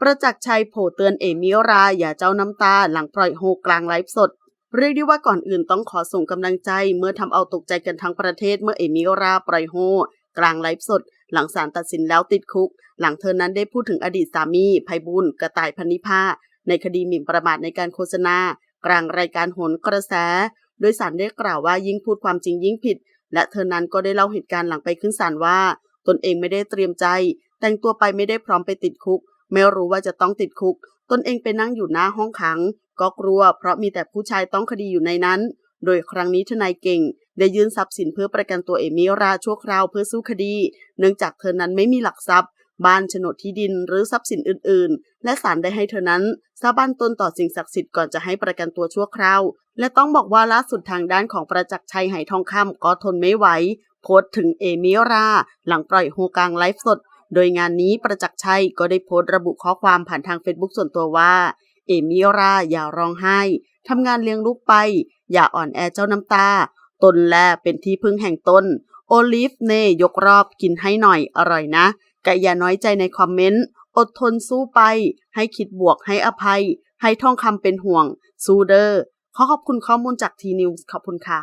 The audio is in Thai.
ประจักษ์ชัยโผเตือนเอมิรา อย่าเจ้าน้ำตา หลังปล่อยโฮกลางไลฟ์สด เรียกได้ว่าก่อนอื่นต้องขอส่งกำลังใจ เมื่อทำเอาตกใจกันทั้งประเทศเมื่อเอมิราปล่อยโฮกลางไลฟ์สด หลังศาลตัดสินแล้วติดคุก หลังเธอนั้นได้พูดถึงอดีตสามีไพบุญกระต่ายพันนิพาในคดีหมิ่นประมาทในการโฆษณา กลางรายการโหนกระแส โดยศาลได้กล่าวว่ายิ่งพูดความจริงยิ่งผิด และเธอนั้นก็ได้เล่าเหตุการณ์หลังไปขึ้นศาลว่า ตนเองไม่ได้เตรียมใจ แต่งตัวไปไม่ได้พร้อมไปติดคุก ไม่รู้ว่าจะต้องติดคุก ตนเองไปนั่งอยู่หน้าห้องขัง ก็กลัวเพราะมีแต่ผู้ชายต้องคดีอยู่ในนั้น โดยครั้งนี้ทนายเก่ง ได้ยื่นทรัพย์สินเพื่อประกันตัวเอมิราชั่วคราวเพื่อสู้คดี เนื่องจากเธอนั้นไม่มีหลักทรัพย์บ้านโฉนดที่ดินหรือทรัพย์สินอื่น ๆ และศาลได้ให้เธอนั้นสาบานตนต่อสิ่งศักดิ์สิทธิ์ก่อนจะให้ประกันตัวชั่วคราว และต้องบอกว่าล่าสุดทางด้านของประจักษ์ชัยไหทองคำก็ทนไม่ไหวโพสต์ถึงเอมิรา หลังปล่อยโฮกลางไลฟ์สด โดยงานนี้ประจักษ์ชัยก็ได้โพสต์ระบุข้อความผ่านทางเฟซบุ๊กส่วนตัวว่า เอมิราอย่าร้องไห้ ทำงานเลี้ยงลูกไป อย่าอ่อนแอเจ้าน้ำตา ตนแลเป็นที่พึ่งแห่งตน โอลิฟเนยกรอบกินให้หน่อยอร่อยนะกะอย่าน้อยใจในคอมเมนต์ อดทนสู้ไป ให้คิดบวกให้อภัย ให้ท่องคำเป็นห่วง ซูเดอร์ขอขอบคุณข้อมูลจากทีนิวส์ขอบคุณค่ะ